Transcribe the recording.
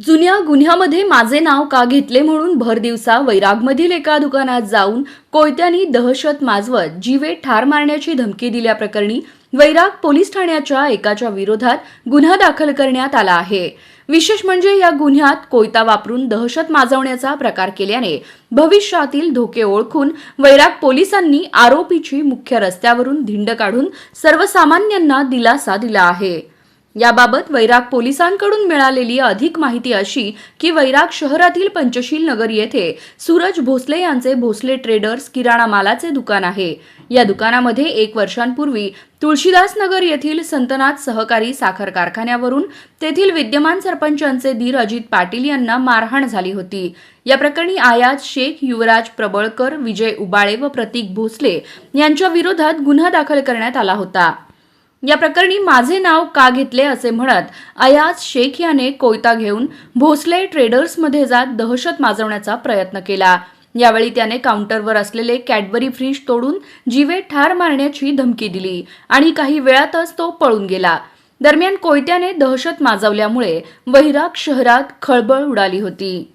जुन्या गुन्ह्यामध्ये माझे नाव का घेतले म्हणून भर दिवसा वैरागमधील एका दुकानात जाऊन कोयत्यांनी दहशत माजवत जीवे ठार मारण्याची धमकी दिल्याप्रकरणी वैराग पोलीस ठाण्याच्या एकाच्या विरोधात गुन्हा दाखल करण्यात आला आहे. विशेष म्हणजे या गुन्ह्यात कोयता वापरून दहशत माजवण्याचा प्रकार केल्याने भविष्यातील धोके ओळखून वैराग पोलिसांनी आरोपीची मुख्य रस्त्यावरून धिंड काढून सर्वसामान्यांना दिलासा दिला आहे. याबाबत वैराग पोलिसांकडून मिळालेली अधिक माहिती अशी की वैराग शहरातील पंचशील नगर येथे सूरज भोसले यांचे भोसले ट्रेडर्स किराणा मालाचे दुकान आहे. या दुकानामध्ये एक वर्षांपूर्वी तुळशीदास नगर येथील संतनाथ सहकारी साखर कारखान्यावरून तेथील विद्यमान सरपंचांचे धीर अजित पाटील यांना मारहाण झाली होती. या प्रकरणी आयाज शेख युवराज प्रबळकर विजय उबाळे व प्रतीक भोसले यांच्या विरोधात गुन्हा दाखल करण्यात आला होता. या प्रकरणी माझे नाव का घेतले असे म्हणत अयाज शेख याने कोयता घेऊन भोसले ट्रेडर्समध्ये जात दहशत माजवण्याचा प्रयत्न केला. यावेळी त्याने काउंटरवर असलेले कॅडबरी फ्रीज तोडून जीवे ठार मारण्याची धमकी दिली आणि काही वेळातच तो पळून गेला. दरम्यान कोयत्याने दहशत माजवल्यामुळे वैराग शहरात खळबळ उडाली होती.